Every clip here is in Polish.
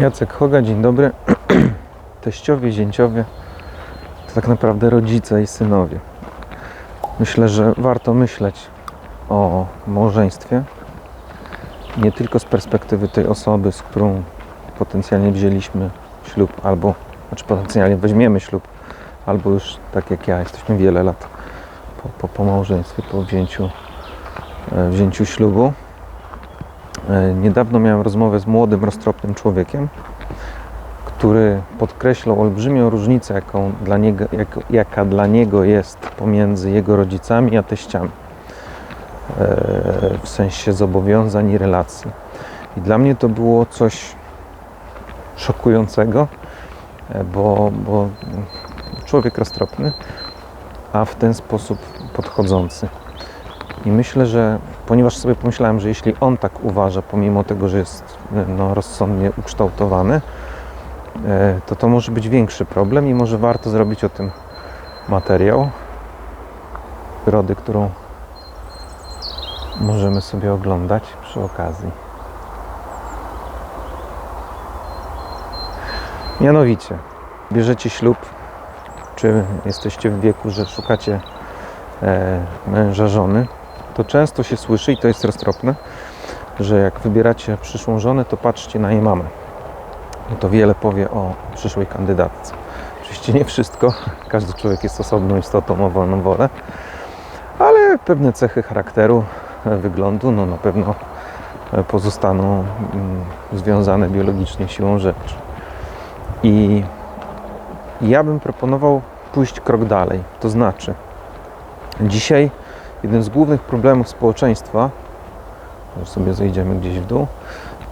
Jacek Hoga, dzień dobry. Teściowie, zięciowie to tak naprawdę rodzice i synowie. Myślę, że warto myśleć o małżeństwie nie tylko z perspektywy tej osoby, z którą potencjalnie wzięliśmy ślub, albo znaczy potencjalnie weźmiemy ślub, albo już tak jak ja, jesteśmy wiele lat po, po, po małżeństwie, po wzięciu, e, wzięciu ślubu. E, Niedawno miałem rozmowę z młodym, roztropnym człowiekiem, który podkreślał olbrzymią różnicę, jaką dla niego, jak, jaka dla niego jest pomiędzy jego rodzicami a teściami. E, W sensie zobowiązań i relacji. I dla mnie to było coś szokującego, e, bo, bo człowiek roztropny, a w ten sposób podchodzący. I myślę, że ponieważ sobie pomyślałem, że jeśli on tak uważa, pomimo tego, że jest no, rozsądnie ukształtowany, e, to to może być większy problem i może warto zrobić o tym materiał. Przyrody, którą możemy sobie oglądać przy okazji. Mianowicie, bierzecie ślub, czy jesteście w wieku, że szukacie e, męża, żony, to często się słyszy, i to jest roztropne, że jak wybieracie przyszłą żonę, to patrzcie na jej mamę. No to wiele powie o przyszłej kandydatce. Oczywiście nie wszystko, każdy człowiek jest osobną istotą, ma wolną wolę, ale pewne cechy charakteru, e, wyglądu, no na pewno e, pozostaną mm, związane biologicznie siłą rzeczy. I ja bym proponował pójść krok dalej. To znaczy, dzisiaj jednym z głównych problemów społeczeństwa, już sobie zejdziemy gdzieś w dół,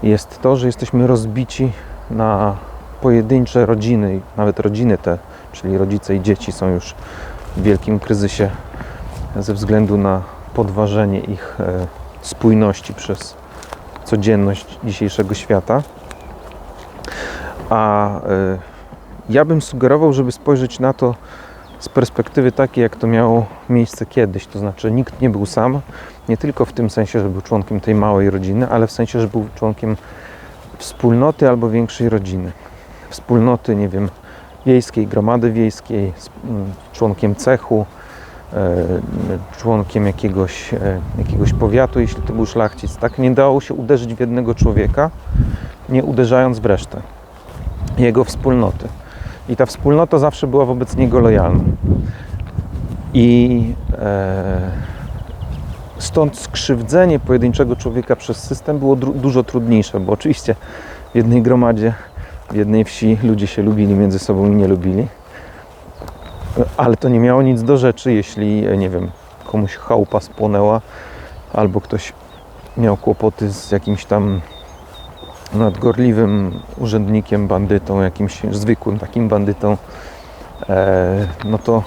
jest to, że jesteśmy rozbici na pojedyncze rodziny, nawet rodziny te, czyli rodzice i dzieci są już w wielkim kryzysie ze względu na podważenie ich e, spójności przez codzienność dzisiejszego świata. A e, ja bym sugerował, żeby spojrzeć na to z perspektywy takiej, jak to miało miejsce kiedyś. To znaczy, nikt nie był sam, nie tylko w tym sensie, że był członkiem tej małej rodziny, ale w sensie, że był członkiem wspólnoty albo większej rodziny. Wspólnoty, nie wiem, wiejskiej, gromady wiejskiej, z- m, członkiem cechu, e, członkiem jakiegoś, e, jakiegoś powiatu, jeśli to był szlachcic. Tak nie dało się uderzyć w jednego człowieka, nie uderzając w resztę jego wspólnoty. I ta wspólnota zawsze była wobec niego lojalna. I e, stąd skrzywdzenie pojedynczego człowieka przez system było dużo trudniejsze, bo oczywiście w jednej gromadzie, w jednej wsi ludzie się lubili między sobą i nie lubili. Ale to nie miało nic do rzeczy, jeśli, e, nie wiem, komuś chałupa spłonęła, albo ktoś miał kłopoty z jakimś tam nadgorliwym urzędnikiem, bandytą, jakimś zwykłym takim bandytą, e, no to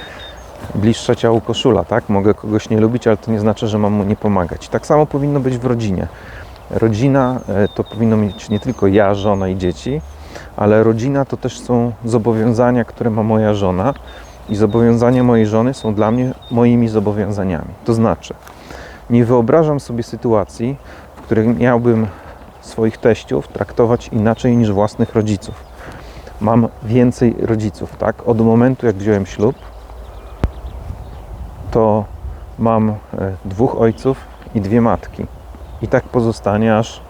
bliższa ciału koszula, tak? Mogę kogoś nie lubić, ale to nie znaczy, że mam mu nie pomagać. Tak samo powinno być w rodzinie. Rodzina e, to powinno mieć nie tylko ja, żona i dzieci, ale rodzina to też są zobowiązania, które ma moja żona i zobowiązania mojej żony są dla mnie moimi zobowiązaniami. To znaczy, nie wyobrażam sobie sytuacji, w której miałbym swoich teściów traktować inaczej niż własnych rodziców. Mam więcej rodziców, tak? Od momentu, jak wziąłem ślub, to mam e, dwóch ojców i dwie matki. I tak pozostanie aż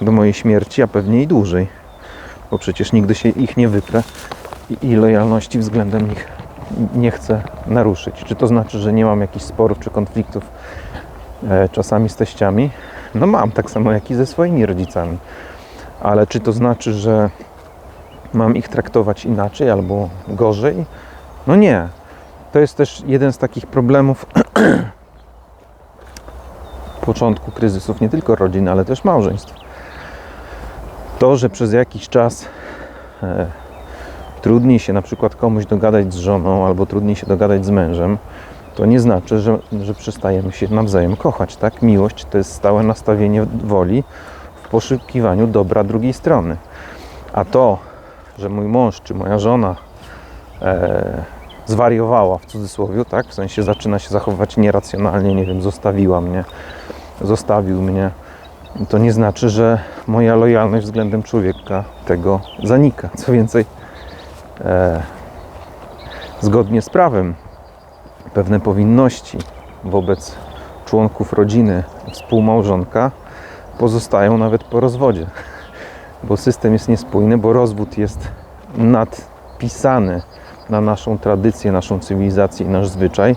e, do mojej śmierci, a pewnie i dłużej, bo przecież nigdy się ich nie wyprę i, lojalności względem nich nie chcę naruszyć. Czy to znaczy, że nie mam jakichś sporów czy konfliktów e, czasami z teściami? No mam, tak samo jak i ze swoimi rodzicami. Ale czy to znaczy, że mam ich traktować inaczej albo gorzej? No nie. To jest też jeden z takich problemów początku kryzysów nie tylko rodzin, ale też małżeństw. To, że przez jakiś czas e, trudniej się na przykład komuś dogadać z żoną albo trudniej się dogadać z mężem, to nie znaczy, że, że przestajemy się nawzajem kochać. Tak? Miłość to jest stałe nastawienie woli w poszukiwaniu dobra drugiej strony. A to, że mój mąż czy moja żona e, zwariowała w cudzysłowie, tak? w sensie zaczyna się zachowywać nieracjonalnie, nie wiem, zostawiła mnie, zostawił mnie, to nie znaczy, że moja lojalność względem człowieka tego zanika. Co więcej, e, zgodnie z prawem pewne powinności wobec członków rodziny współmałżonka pozostają nawet po rozwodzie. Bo system jest niespójny, bo rozwód jest nadpisany na naszą tradycję, naszą cywilizację i nasz zwyczaj.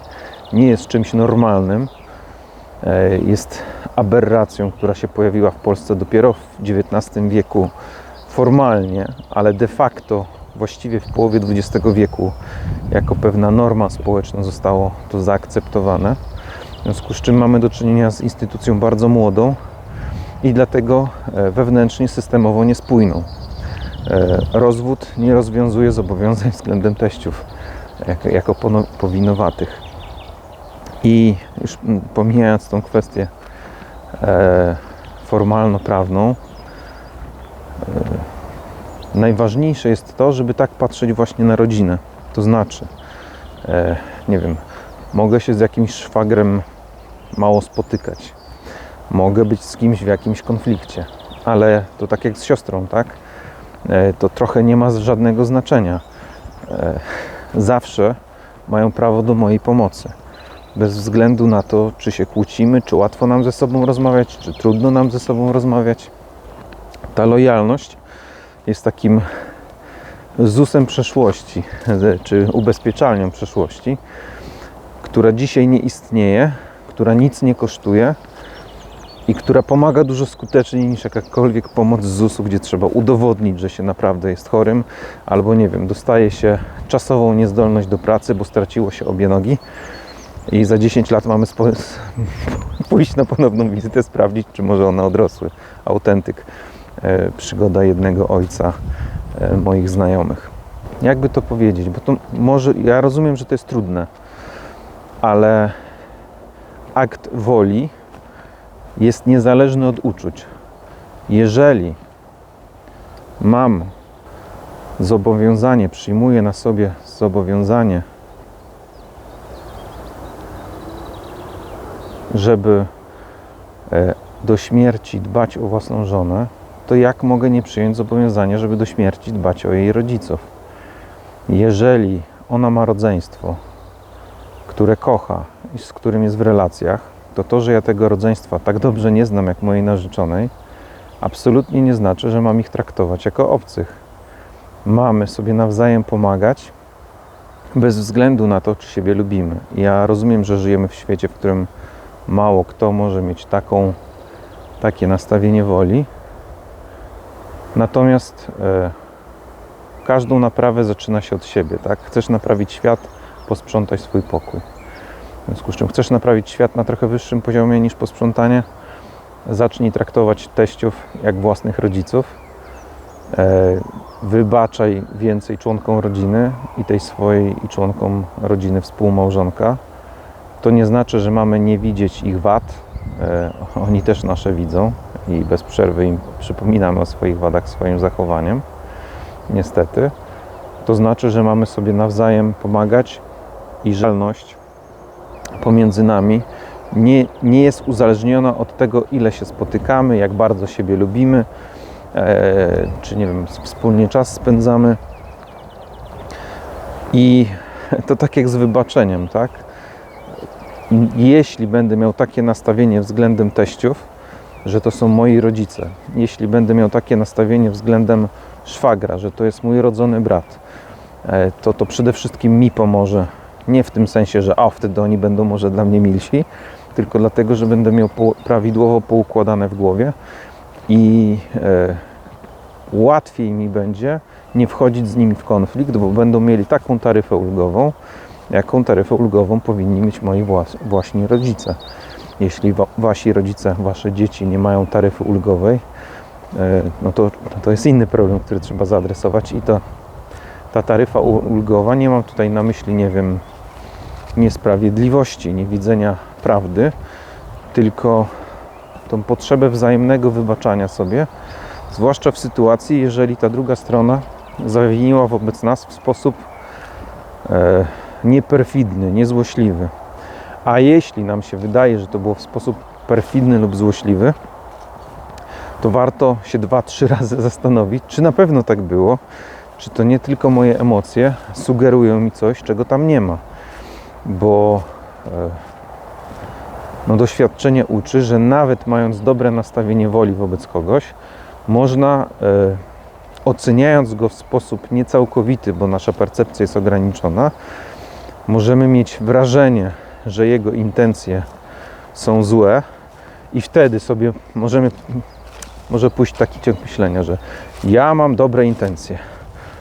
Nie jest czymś normalnym. E, Jest aberracją, która się pojawiła w Polsce dopiero w XIX wieku formalnie, ale de facto właściwie w połowie XX wieku jako pewna norma społeczna zostało to zaakceptowane. W związku z czym mamy do czynienia z instytucją bardzo młodą i dlatego e, wewnętrznie systemowo niespójną. E, Rozwód nie rozwiązuje zobowiązań względem teściów jako, jako powinowatych. I już pomijając tą kwestię e, formalno-prawną, najważniejsze jest to, żeby tak patrzeć właśnie na rodzinę. To znaczy, e, nie wiem, mogę się z jakimś szwagrem mało spotykać, mogę być z kimś w jakimś konflikcie, ale to tak jak z siostrą, tak? E, to trochę nie ma żadnego znaczenia. E, zawsze mają prawo do mojej pomocy. Bez względu na to, czy się kłócimy, czy łatwo nam ze sobą rozmawiać, czy trudno nam ze sobą rozmawiać. Ta lojalność jest takim ZUS-em przeszłości, czy ubezpieczalnią przeszłości, która dzisiaj nie istnieje, która nic nie kosztuje i która pomaga dużo skuteczniej niż jakakolwiek pomoc z ZUS-u, gdzie trzeba udowodnić, że się naprawdę jest chorym, albo nie wiem, dostaje się czasową niezdolność do pracy, bo straciło się obie nogi i za 10 lat mamy spo... pójść na ponowną wizytę, sprawdzić, czy może one odrosły. Autentyk. E, przygoda jednego ojca e, moich znajomych. Jakby to powiedzieć? Bo to może, ja rozumiem, że to jest trudne, ale akt woli jest niezależny od uczuć. Jeżeli mam zobowiązanie, przyjmuję na sobie zobowiązanie, żeby e, do śmierci dbać o własną żonę, to jak mogę nie przyjąć zobowiązania, żeby do śmierci dbać o jej rodziców? Jeżeli ona ma rodzeństwo, które kocha i z którym jest w relacjach, to to, że ja tego rodzeństwa tak dobrze nie znam jak mojej narzeczonej, absolutnie nie znaczy, że mam ich traktować jako obcych. Mamy sobie nawzajem pomagać bez względu na to, czy siebie lubimy. Ja rozumiem, że żyjemy w świecie, w którym mało kto może mieć taką, takie nastawienie woli. Natomiast e, każdą naprawę zaczyna się od siebie. Tak? Chcesz naprawić świat, posprzątaj swój pokój. W związku z czym chcesz naprawić świat na trochę wyższym poziomie niż posprzątanie, zacznij traktować teściów jak własnych rodziców. E, wybaczaj więcej członkom rodziny i tej swojej i członkom rodziny współmałżonka. To nie znaczy, że mamy nie widzieć ich wad. E, oni też nasze widzą i bez przerwy im przypominamy o swoich wadach swoim zachowaniem. Niestety. To znaczy, że mamy sobie nawzajem pomagać i żalność pomiędzy nami nie, nie jest uzależniona od tego, ile się spotykamy, jak bardzo siebie lubimy, e, czy nie wiem, wspólnie czas spędzamy. I to tak jak z wybaczeniem, tak? Jeśli będę miał takie nastawienie względem teściów, że to są moi rodzice, jeśli będę miał takie nastawienie względem szwagra, że to jest mój rodzony brat, e, to to przede wszystkim mi pomoże. Nie w tym sensie, że a wtedy oni będą może dla mnie milsi, tylko dlatego, że będę miał prawidłowo poukładane w głowie i e, łatwiej mi będzie nie wchodzić z nimi w konflikt, bo będą mieli taką taryfę ulgową, jaką taryfę ulgową powinni mieć moi właśnie rodzice. Jeśli wa, wasi rodzice, wasze dzieci nie mają taryfy ulgowej, e, no to, to jest inny problem, który trzeba zaadresować i to ta taryfa ulgowa, nie mam tutaj na myśli, nie wiem, niesprawiedliwości, niewidzenia prawdy, tylko tą potrzebę wzajemnego wybaczania sobie, zwłaszcza w sytuacji, jeżeli ta druga strona zawiniła wobec nas w sposób e, nieperfidny, niezłośliwy. A jeśli nam się wydaje, że to było w sposób perfidny lub złośliwy, to warto się dwa, trzy razy zastanowić, czy na pewno tak było, czy to nie tylko moje emocje sugerują mi coś, czego tam nie ma. Bo e, no, doświadczenie uczy, że nawet mając dobre nastawienie woli wobec kogoś, można e, oceniając go w sposób niecałkowity, bo nasza percepcja jest ograniczona, możemy mieć wrażenie, że jego intencje są złe i wtedy sobie możemy, może pójść taki ciąg myślenia, że ja mam dobre intencje,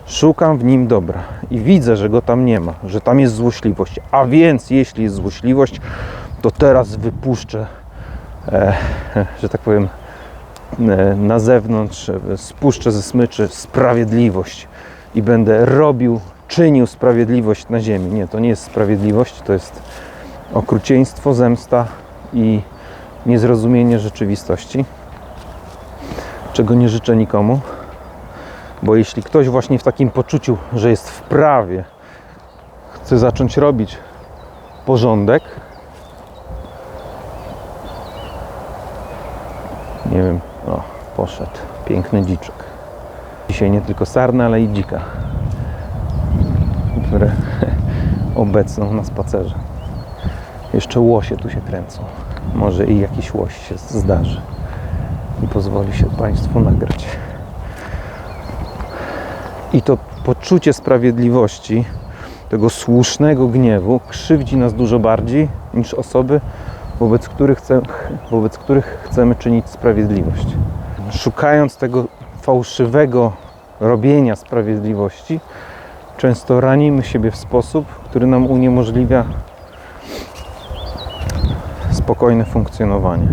szukam w nim dobra i widzę, że go tam nie ma, że tam jest złośliwość, a więc jeśli jest złośliwość, to teraz wypuszczę, e, że tak powiem, e, na zewnątrz, e, spuszczę ze smyczy sprawiedliwość i będę robił, czynił sprawiedliwość na ziemi. Nie, to nie jest sprawiedliwość, to jest okrucieństwo, zemsta i niezrozumienie rzeczywistości, czego nie życzę nikomu. Bo jeśli ktoś właśnie w takim poczuciu, że jest w prawie, chce zacząć robić porządek, nie wiem, o, poszedł piękny dziczek. Dzisiaj nie tylko sarna, ale i dzika, które obecną na spacerze. Jeszcze łosie tu się kręcą. Może i jakiś łoś się zdarzy i pozwoli się Państwu nagrać. I to poczucie sprawiedliwości, tego słusznego gniewu krzywdzi nas dużo bardziej niż osoby, wobec których, chce, wobec których chcemy czynić sprawiedliwość. Szukając tego fałszywego robienia sprawiedliwości, często ranimy siebie w sposób, który nam uniemożliwia spokojne funkcjonowanie.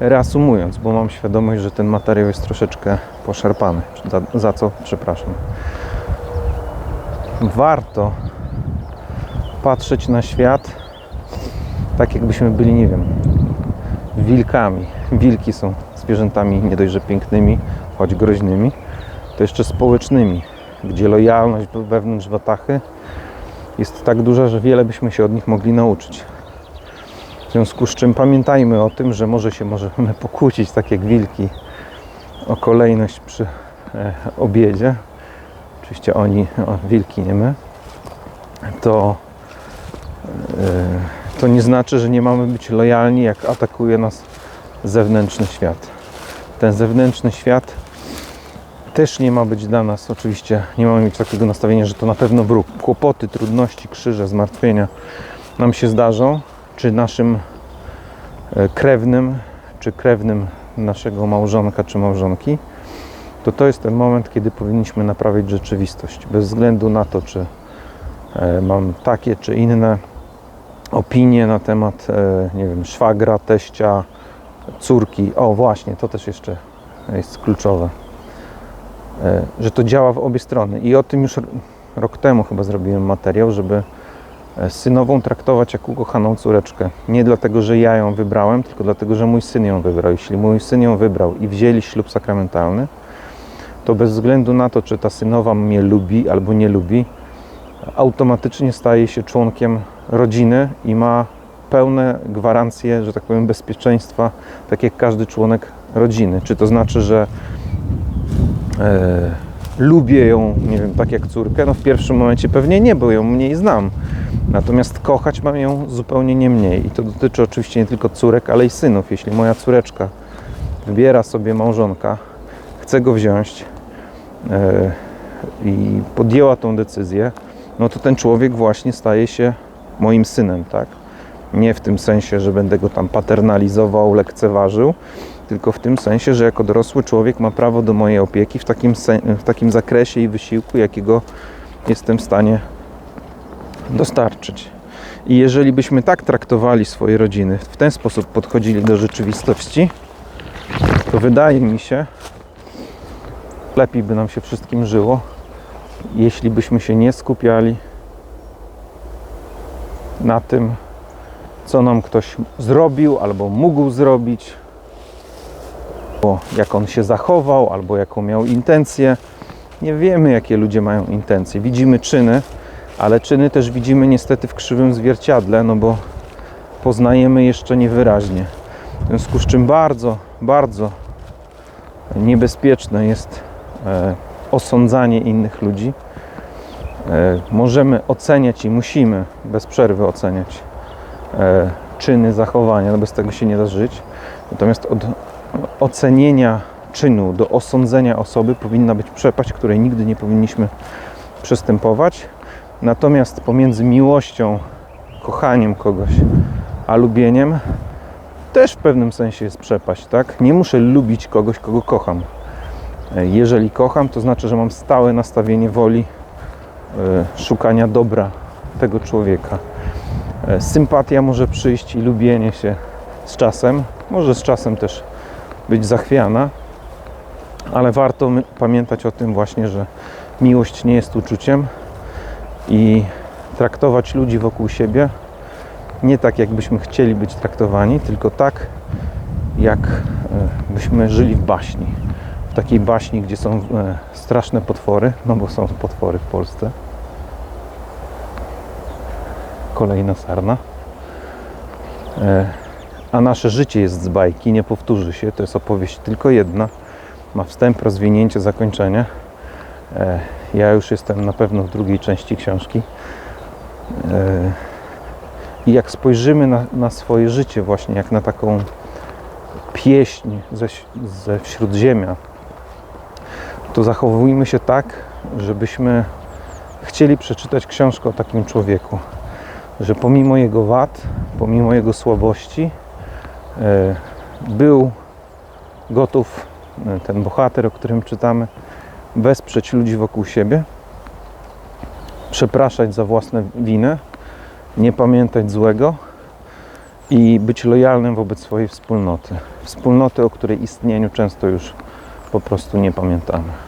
Reasumując, bo mam świadomość, że ten materiał jest troszeczkę poszarpany, za, za co przepraszam. Warto patrzeć na świat tak, jakbyśmy byli, nie wiem, wilkami. Wilki są zwierzętami nie dość, że pięknymi, choć groźnymi, to jeszcze społecznymi, gdzie lojalność wewnątrz watachy jest tak duża, że wiele byśmy się od nich mogli nauczyć. W związku z czym pamiętajmy o tym, że może się możemy pokłócić, tak jak wilki, o kolejność przy e, obiedzie. Oczywiście oni, o, wilki, nie my. To, e, to nie znaczy, że nie mamy być lojalni, jak atakuje nas zewnętrzny świat. Ten zewnętrzny świat też nie ma być dla nas, oczywiście, nie mamy mieć takiego nastawienia, że to na pewno wróg. Kłopoty, trudności, krzyże, zmartwienia nam się zdarzą, czy naszym e, krewnym, czy krewnym naszego małżonka czy małżonki, to to jest ten moment, kiedy powinniśmy naprawić rzeczywistość. Bez względu na to, czy e, mam takie czy inne opinie na temat, e, nie wiem, szwagra, teścia, córki. O, właśnie, to też jeszcze jest kluczowe. Że to działa w obie strony. I o tym już rok temu chyba zrobiłem materiał, żeby synową traktować jak ukochaną córeczkę. Nie dlatego, że ja ją wybrałem, tylko dlatego, że mój syn ją wybrał. Jeśli mój syn ją wybrał i wzięli ślub sakramentalny, to bez względu na to, czy ta synowa mnie lubi albo nie lubi, automatycznie staje się członkiem rodziny i ma pełne gwarancje, że tak powiem, bezpieczeństwa, tak jak każdy członek rodziny. Czy to znaczy, że e, lubię ją, nie wiem, tak jak córkę? No w pierwszym momencie pewnie nie, bo ją mniej znam. Natomiast kochać mam ją zupełnie nie mniej. I to dotyczy oczywiście nie tylko córek, ale i synów. Jeśli moja córeczka wybiera sobie małżonka, chce go wziąć yy, i podjęła tą decyzję, no to ten człowiek właśnie staje się moim synem, tak? Nie w tym sensie, że będę go tam paternalizował, lekceważył, tylko w tym sensie, że jako dorosły człowiek ma prawo do mojej opieki w takim, w takim zakresie i wysiłku, jakiego jestem w stanie dostarczyć. I jeżeli byśmy tak traktowali swoje rodziny, w ten sposób podchodzili do rzeczywistości, to wydaje mi się, lepiej by nam się wszystkim żyło, jeśli byśmy się nie skupiali na tym, co nam ktoś zrobił albo mógł zrobić, albo jak on się zachował, albo jaką miał intencję. Nie wiemy, jakie ludzie mają intencje. Widzimy czyny, ale czyny też widzimy niestety w krzywym zwierciadle, no bo poznajemy jeszcze niewyraźnie. W związku z czym bardzo, bardzo niebezpieczne jest e, osądzanie innych ludzi. E, możemy oceniać i musimy bez przerwy oceniać e, czyny, zachowania, no bez tego się nie da żyć. Natomiast od ocenienia czynu do osądzenia osoby powinna być przepaść, której nigdy nie powinniśmy przystępować. Natomiast pomiędzy miłością, kochaniem kogoś, a lubieniem też w pewnym sensie jest przepaść, tak? Nie muszę lubić kogoś, kogo kocham. Jeżeli kocham, to znaczy, że mam stałe nastawienie woli e, szukania dobra tego człowieka. E, Sympatia może przyjść i lubienie się z czasem, może z czasem też być zachwiana, ale warto pamiętać o tym właśnie, że miłość nie jest uczuciem i traktować ludzi wokół siebie nie tak, jakbyśmy chcieli być traktowani, tylko tak, jak e, żyli w baśni. W takiej baśni, gdzie są e, straszne potwory, no bo są potwory w Polsce. Kolejna sarna. A nasze życie jest z bajki, nie powtórzy się. To jest opowieść tylko jedna. Ma wstęp, rozwinięcie, zakończenie. E, Ja już jestem na pewno w drugiej części książki. E, I jak spojrzymy na, na swoje życie, właśnie jak na taką pieśń ze, ze wśródziemia, to zachowujmy się tak, żebyśmy chcieli przeczytać książkę o takim człowieku, że pomimo jego wad, pomimo jego słabości, był gotów, e, ten bohater, o którym czytamy, wesprzeć ludzi wokół siebie, przepraszać za własne winę, nie pamiętać złego i być lojalnym wobec swojej wspólnoty. Wspólnoty, o której istnieniu często już po prostu nie pamiętamy.